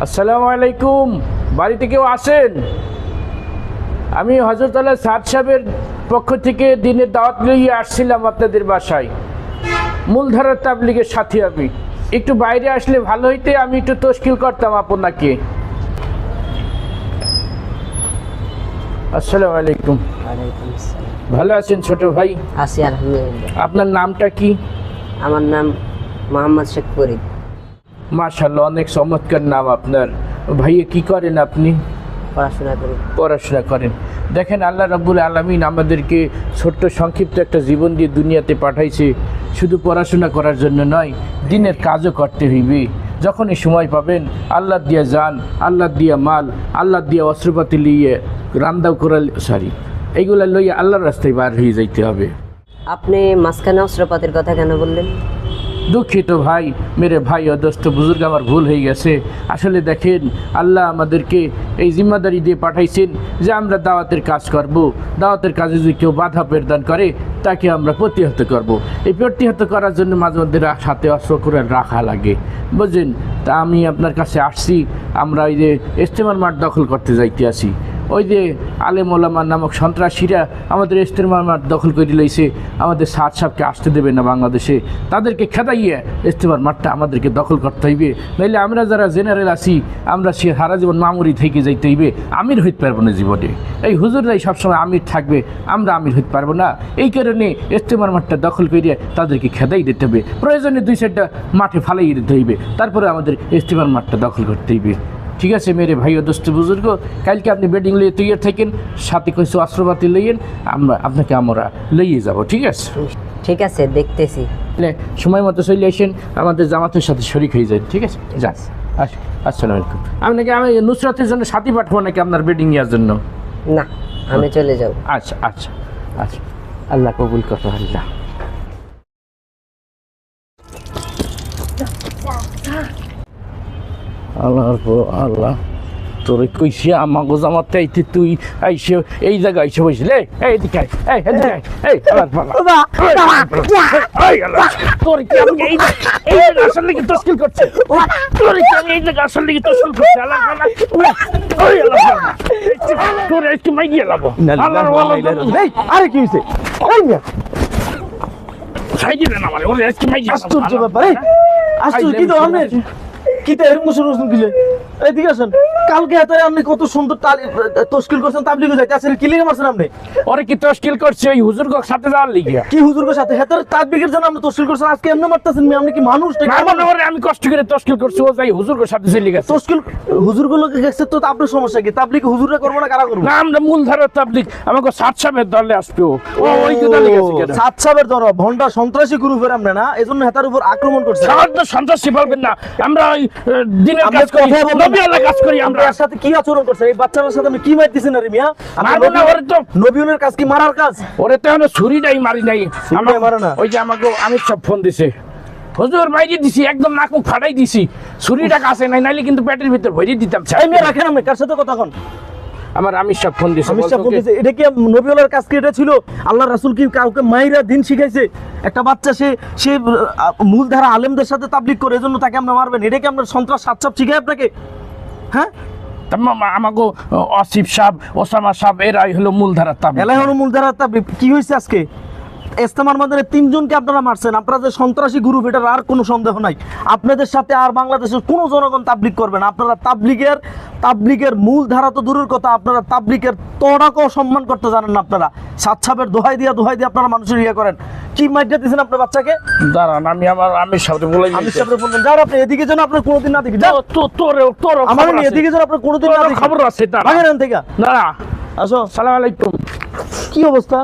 আসসালামু আলাইকুম। বাড়িতে কেউ আসেন আমি হজরত আল্লাহ সাদ সাহেবের পক্ষ থেকে দিনের দাওয়াত লইয়ে আসছিলাম আপনাদের বাসায়। মূলধারার তাবলিগের সাথে আমি। একটু বাইরে আসলে ভালো হইতে আমি একটু তশকিল করতাম আপনাকে। আসসালামু আলাইকুম। ভালো আছেন ছোট ভাই? আছি আলহামদুলিল্লাহ। আপনার নামটা কি? আমার নাম মোহাম্মদ শেখ ফরিদ। মাশাল্লাহ অনেক চমৎকার নাম আপনার। ভাইয়ে কি করেন আপনি? পড়াশোনা করি। পড়াশোনা করেন। দেখেন আল্লাহ রাব্বুল আলমিন আমাদেরকে ছোট্ট সংক্ষিপ্ত একটা জীবন দিয়ে দুনিয়াতে পাঠাইছে। শুধু পড়াশোনা করার জন্য নয় দিনের কাজও করতে হইবে। যখনই সময় পাবেন আল্লাহ দিয়া যান আল্লাহ দিয়া মাল আল্লাহ দিয়া অস্ত্রপাতি লিয়ে রান্দাও করা সরি এইগুলা লইয়া আল্লাহর রাস্তায় বার হয়ে যাইতে হবে। আপনি মাঝখানে অস্ত্রপাতির কথা কেন বললেন? দুঃখিত ভাই, মেরে ভাই ও দোস্ত বুজুর্গ, আমার ভুল হয়ে গেছে। আসলে দেখেন, আল্লাহ আমাদেরকে এই জিম্মাদারি দিয়ে পাঠাইছেন যে আমরা দাওয়াতের কাজ করব। দাওয়াতের কাজে যদি কেউ বাধা প্রদান করে, তাকে আমরা প্রতিহত করব। এই প্রতিহত করার জন্য মাঝে মধ্যে সাথে অস্ত্র করে রাখা লাগে। বুঝলেন তা আমি আপনার কাছে আসছি, আমরা এই যে ইস্তেমার মাঠ দখল করতে যাইতে আসি। ওই যে আলেম ওলামা নামক সন্ত্রাসীরা আমাদের ইস্তেমার মাঠ দখল করে লইছে আমাদের সাত সাপকে আসতে দেবে না বাংলাদেশে। তাদেরকে খেদাইয়ে ইস্তেমার মাঠটা আমাদেরকে দখল করতে হইবে। নইলে আমরা যারা জেনারেল আছি, আমরা সে সারা জীবন মামুরি থেকে যাইতে হইবে। আমির হইতে পারব না জীবনে। এই হুজুর হুজুররাই সবসময় আমির থাকবে, আমরা আমির হইতে পারব না। এই কারণে ইস্তেমার মাঠটা দখল করিয়ে তাদেরকে খেদাই দিতে হবে। প্রয়োজনে দুই সাইডটা মাঠে ফালাই দিতে হইবে। তারপরে আমাদের ইস্তেমার মাঠটা দখল করতে হইবে। ঠিক আছে মেরে ভাই ও দোস্ত বুজুর্গ কালকে আপনি বেডিং লইয়ে তৈরি থাকেন সাথে কিছু অস্ত্রপাতি লইয়েন আমরা আপনাকে আমরা লইয়ে যাব ঠিক আছে? ঠিক আছে দেখতেছি। সময় মতো চলে আসেন আমাদের জামাতের সাথে শরিক হয়ে যায় ঠিক আছে? যান আস আসসালামু আলাইকুম। আপনাকে আমি নুসরাতের জন্য সাথী পাঠাবো নাকি আপনার বেডিং নেওয়ার জন্য? না আমি চলে যাব। আচ্ছা আচ্ছা আচ্ছা। আল্লাহ কবুল করো আল্লাহ। আল্লাহর পর আল্লাহ। তোরে কইছি আমাগো জামাতে আইতে তুই আইসে এই জায়গায় আইসে বসলে এই দিকে এই এদিকে এই তোরে কি আমি এই এই জায়গা আসল নাকি তশকিল করছে? তোরে কি আমি এই জায়গা আসল করছে? আল্লাহ ওই আল্লাহ তোরে একটু মাইগিয়ে লাবো আরে কি মিয়া, সাইডে দেন আমারে ওরে মাইগিয়ে আশ্চর্য ব্যাপার। আশ্চর্য কি ধরনের কি তো এরকম শুরু দিলে এইদিকে আসেন। কালকে হাতে আপনি কত সুন্দর তশকিল করছেন তাবলিগে যাইতে আসেন কি লিখে মারছেন আপনি? ওরে কি তশকিল করছে ওই হুজুর কক সাথে যাওয়ার লিগিয়া কি হুজুরের সাথে? হেতার তাবলিগের জন্য আপনি তশকিল করছেন আজকে এমনি মারতেছেন মিয়া, আপনি কি মানুষ নাকি? আমি কষ্ট করে তশকিল করছি ও যাই হুজুর কক সাথে চলে গেছে। তশকিল হুজুরগুলো গেছে তো আপনার সমস্যা কি? তাবলিগ হুজুরে করব না কারা করব? না আমরা মূল ধারার তাবলিক আমাকে সাত সাহেবের দলে আসবে ও। ওই তো দলে গেছে কেন? সাত সাবের ধরো ভন্ডা সন্ত্রাসী গ্রুপের আমরা না এজন্য হেতার উপর আক্রমণ করছে। সাহায্য তো সন্ত্রাসী বলবেন না আমরা দিনের কাজ করি নবী আল্লাহ কাজ করি আমরা। এর সাথে কি আচরণ করছেন এই বাচ্চাটার সাথে আমি কি মারতেছেন আরে মিয়া? আপনি মারবো না, নবী- ওরে তো- নবীনের কাজ কি মারার কাজ? ওরে তো এখনও ছুরি নাই মারি নাই। আমার মারে না? ওই যে আমাকে আমি সব ফোন দিছে। হুজুর বাইরে দিছি একদম নাক মুখ ফাটাই দিছি। ছুরিটা কাছে নাই নাইলে কিন্তু পেটের ভিতর ভরে দিতাম এই মেয়ে রাখেন আপনি কার সাথে কথা কন? আমার আমি ফোন দিছে আমি বলতেছি এটা কি নবীওয়ালার কাজ কি? এটা ছিল আল্লাহ রাসূল কি কাউকে মাইরা দিন শিখাইছে? একটা বাচ্চা সে সে মূলধারা আলেমদের সাথে তাবলিগ করে এজন্য তাকে আমরা মারবেন। এটা কি আপনার সন্ত্রাস সাতসাপ শিখাই আপনাকে? হ্যাঁ? আমাকে অসিফ সাহেব, ওসামা সাহেব, এরাই হলো মূলধারার তাবলিগ। এলাই হলো মূলধারা তাবলিগ। কি হয়েছে আজকে? ইস্তেমার মাধ্যমে তিনজনকে আপনারা মারছেন। আপনারা যে সন্ত্রাসী গ্রুপ এটার আর কোনো সন্দেহ নাই। আপনাদের সাথে আর বাংলাদেশের কোনো জনগণ তাবলিগ করবে না। আপনারা তাবলিগের তাবলিগের মূল ধারা তো দূরের কথা আপনারা তাবলিগের তোড়াকেও সম্মান করতে জানেন না আপনারা। সাতসাপের দোহাই দিয়া দোহাই দিয়ে আপনারা মানুষের ইয়ে করেন। কি মাইটা দিয়েছেন আপনার বাচ্চাকে? দাঁড়ান আমি আমার আমি সাথে বলে আমি সামনে বলবেন যার আপনি এদিকে যেন আপনার কোনোদিন না দেখি। যাও। তোর তোর তোর আমার এদিকে যেন আপনার কোনোদিন না দেখি। খবর আছে দাঁড়া। থেকে। দাঁড়া। আসো। সালাম আলাইকুম। কি অবস্থা?